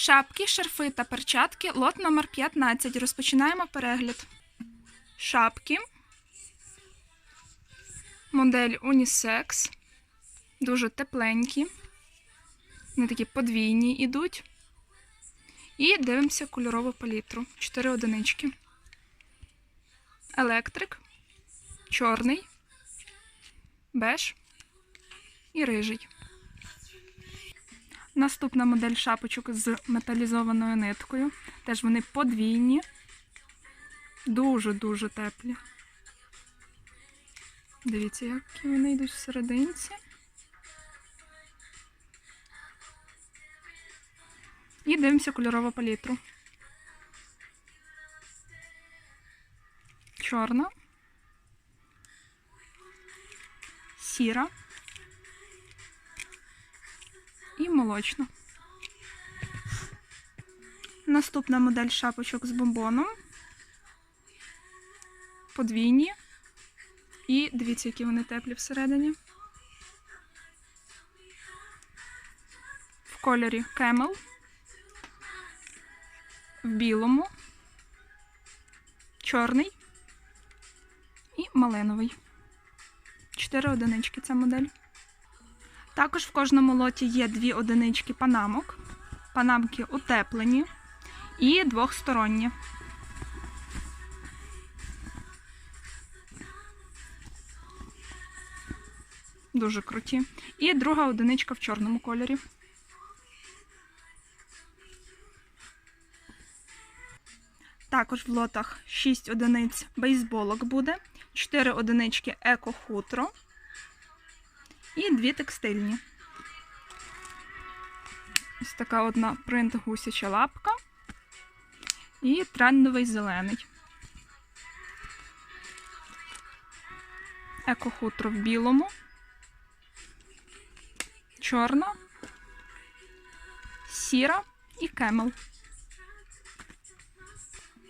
Шапки, шарфи та перчатки, лот номер 15. Розпочинаємо перегляд. Шапки. Модель Unisex. Дуже тепленькі. Вони такі подвійні йдуть. І дивимося кольорову палітру. 4 одинички. Електрик, чорний, беж і рижий. Наступна модель шапочок з металізованою ниткою. Теж вони подвійні, дуже-дуже теплі. Дивіться, які вони йдуть всерединці. І дивимося кольорову палітру. Чорна, сіра і молочна. Наступна модель шапочок з бомбоном. Подвійні. І дивіться, які вони теплі всередині. В кольорі Camel. В білому, чорний і малиновий. Чотири одинички ця модель. Також в кожному лоті є дві одинички панамок. Панамки утеплені і двохсторонні. Дуже круті. І друга одиничка в чорному кольорі. Також в лотах 6 одиниць бейсболок буде, 4 одинички еко-хутро і 2 текстильні. Ось така одна принт гусяча лапка і трендовий зелений. Еко-хутро в білому, чорна, сіра і кемел.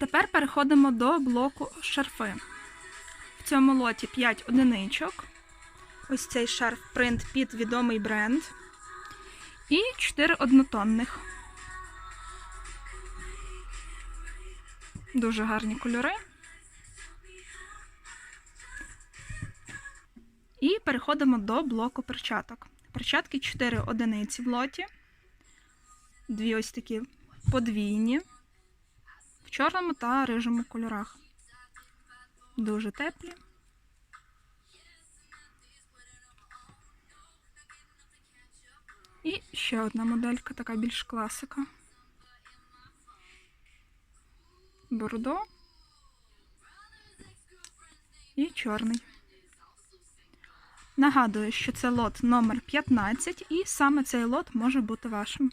Тепер переходимо до блоку шарфи. В цьому лоті 5 одиничок. Ось цей шарф принт під відомий бренд. І 4 однотонних. Дуже гарні кольори. І переходимо до блоку перчаток. Перчатки 4 одиниці в лоті. Дві ось такі подвійні в чорному та рижому кольорах. Дуже теплі. І ще одна моделька, така більш класика. Бордо і чорний. Нагадую, що це лот номер 15 і саме цей лот може бути вашим.